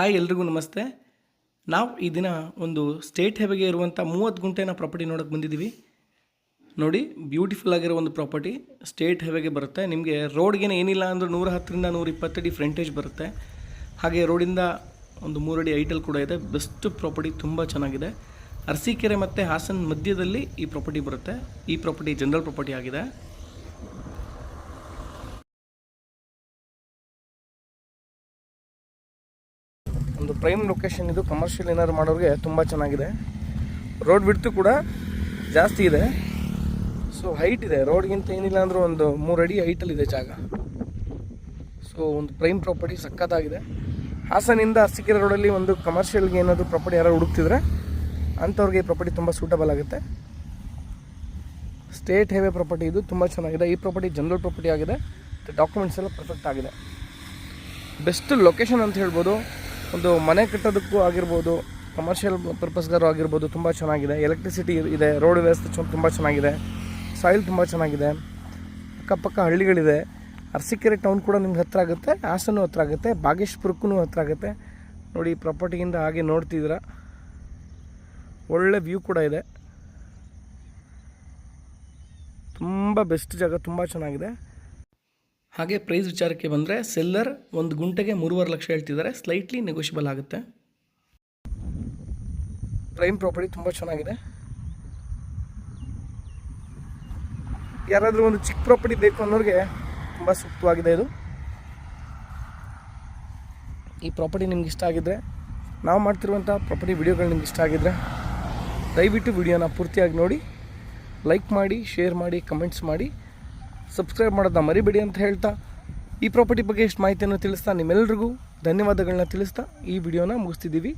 Hi ಎಲ್ರಿಗೂ ನಮಸ್ತೆ. ನಾವು ಈ ದಿನ ಒಂದು ಸ್ಟೇಟ್ ಹೆವೆಗೆ ಇರುವಂಥ ಮೂವತ್ತು ಗುಂಟೆನ ಪ್ರಾಪರ್ಟಿ ನೋಡೋಕೆ ಬಂದಿದ್ದೀವಿ. ನೋಡಿ, ಬ್ಯೂಟಿಫುಲ್ ಆಗಿರೋ ಒಂದು ಪ್ರಾಪರ್ಟಿ. ಸ್ಟೇಟ್ ಹೆವೆಗೆ ಬರುತ್ತೆ. ನಿಮಗೆ ರೋಡ್ಗೇನೆ ಏನಿಲ್ಲ ಅಂದರೂ ನೂರ ಹತ್ತರಿಂದ ನೂರ ಇಪ್ಪತ್ತಡಿ ಫ್ರಂಟೇಜ್ ಬರುತ್ತೆ. ಹಾಗೆ ರೋಡಿಂದ ಒಂದು ಮೂರಡಿ ಐಟಲ್ ಕೂಡ ಇದೆ. ಬೆಸ್ಟ್ ಪ್ರಾಪರ್ಟಿ ತುಂಬ ಚೆನ್ನಾಗಿದೆ. ಅರಸೀಕೆರೆ ಮತ್ತು ಹಾಸನ ಮಧ್ಯದಲ್ಲಿ ಈ ಪ್ರಾಪರ್ಟಿ ಬರುತ್ತೆ. ಈ ಪ್ರಾಪರ್ಟಿ ಜನರಲ್ ಪ್ರಾಪರ್ಟಿ ಆಗಿದೆ. ಒಂದು ಪ್ರೈಮ್ ಲೊಕೇಶನ್ ಇದು ಕಮರ್ಷಿಯಲ್ ಏನಾದ್ರು ಮಾಡೋರಿಗೆ ತುಂಬ ಚೆನ್ನಾಗಿದೆ. ರೋಡ್ ಬಿಡ್ತು ಕೂಡ ಜಾಸ್ತಿ ಇದೆ. ಸೊ ಹೈಟ್ ಇದೆ. ರೋಡ್ಗಿಂತ ಏನಿಲ್ಲ ಅಂದರೂ ಒಂದು ಮೂರು ಅಡಿ ಹೈಟಲ್ಲಿದೆ ಜಾಗ. ಸೊ ಒಂದು ಪ್ರೈಮ್ ಪ್ರಾಪರ್ಟಿ ಸಖತ್ತಾಗಿದೆ. ಹಾಸನಿಂದ ಅರಸೀಕೆರೆ ರೋಡಲ್ಲಿ ಒಂದು ಕಮರ್ಷಿಯಲ್ಗೆ ಏನಾದರೂ ಪ್ರಾಪರ್ಟಿ ಯಾರು ಹುಡುಕ್ತಿದ್ರೆ ಅಂಥವ್ರಿಗೆ ಈ ಪ್ರಾಪರ್ಟಿ ತುಂಬ ಸೂಟಬಲ್ ಆಗುತ್ತೆ. ಸ್ಟೇಟ್ ಹೈವೇ ಪ್ರಾಪರ್ಟಿ ಇದು ತುಂಬ ಚೆನ್ನಾಗಿದೆ. ಈ ಪ್ರಾಪರ್ಟಿ ಜನರಲ್ ಪ್ರಾಪರ್ಟಿ ಆಗಿದೆ. ಡಾಕ್ಯುಮೆಂಟ್ಸ್ ಎಲ್ಲ ಪರ್ಫೆಕ್ಟ್ ಆಗಿದೆ. ಬೆಸ್ಟ್ ಲೊಕೇಶನ್ ಅಂತ ಹೇಳ್ಬೋದು. ಒಂದು ಮನೆ ಕಟ್ಟೋದಕ್ಕೂ ಆಗಿರ್ಬೋದು ಕಮರ್ಷಿಯಲ್ ಪರ್ಪಸ್ಗಾರು ಆಗಿರ್ಬೋದು ತುಂಬ ಚೆನ್ನಾಗಿದೆ. ಎಲೆಕ್ಟ್ರಿಸಿಟಿ ಇದೆ ರೋಡ್ ವ್ಯವಸ್ಥೆ ತುಂಬ ಚೆನ್ನಾಗಿದೆ. ಸಾಯಿಲ್ ತುಂಬ ಚೆನ್ನಾಗಿದೆ. ಅಕ್ಕಪಕ್ಕ ಹಳ್ಳಿಗಳಿದೆ. ಅರಸೀಕೆರೆ ಟೌನ್ ಕೂಡ ನಿಮ್ಗೆ ಹತ್ರ ಆಗುತ್ತೆ, ಹಾಸನೂ ಹತ್ರ ಆಗುತ್ತೆ ಬಾಗೇಶ್ಪುರಕ್ಕೂ ಹತ್ರ ಆಗುತ್ತೆ. ನೋಡಿ ಪ್ರಾಪರ್ಟಿಯಿಂದ ಹಾಗೆ ನೋಡ್ತಿದ್ದೀರ. ಒಳ್ಳೆ ವ್ಯೂ ಕೂಡ ಇದೆ. ತುಂಬ ಬೆಸ್ಟ್ ಜಾಗ, ತುಂಬ ಚೆನ್ನಾಗಿದೆ. ಹಾಗೆ ಪ್ರೈಸ್ ವಿಚಾರಕ್ಕೆ ಬಂದರೆ ಸೆಲ್ಲರ್ ಒಂದು ಗುಂಟೆಗೆ ಮೂರುವರೆ ಲಕ್ಷ ಹೇಳ್ತಿದ್ದಾರೆ. ಸ್ಲೈಟ್ಲಿ ನೆಗೋಷಿಯಬಲ್ ಆಗುತ್ತೆ. ಪ್ರೈಮ್ ಪ್ರಾಪರ್ಟಿ ತುಂಬ ಚೆನ್ನಾಗಿದೆ. ಯಾರಾದರೂ ಒಂದು ಚಿಕ್ಕ ಪ್ರಾಪರ್ಟಿ ಬೇಕು ಅನ್ನೋರಿಗೆ ತುಂಬ ಸೂಕ್ತವಾಗಿದೆ ಇದು. ಈ ಪ್ರಾಪರ್ಟಿ ನಿಮ್ಗೆ ಇಷ್ಟ ಆಗಿದ್ರೆ, ನಾವು ಮಾಡ್ತಿರುವಂಥ ಪ್ರಾಪರ್ಟಿ ವಿಡಿಯೋಗಳು ನಿಮ್ಗೆ ಇಷ್ಟ ಆಗಿದ್ರೆ, ದಯವಿಟ್ಟು ವಿಡಿಯೋನ ಪೂರ್ತಿಯಾಗಿ ನೋಡಿ ಲೈಕ್ ಮಾಡಿ ಶೇರ್ ಮಾಡಿ ಕಮೆಂಟ್ಸ್ ಮಾಡಿ. ಸಬ್ಸ್ಕ್ರೈಬ್ ಮಾಡೋದನ್ನ ಮರಿಬೇಡಿ ಅಂತ ಹೇಳ್ತಾ ಈ ಪ್ರಾಪರ್ಟಿ ಬಗ್ಗೆ ಎಷ್ಟು ಮಾಹಿತಿಯನ್ನು ತಿಳಿಸ್ತಾ ನಿಮ್ಮೆಲ್ಲರಿಗೂ ಧನ್ಯವಾದಗಳನ್ನ ತಿಳಿಸ್ತಾ ಈ ವಿಡಿಯೋನ ಮುಗಿಸ್ತಿದ್ದೀವಿ.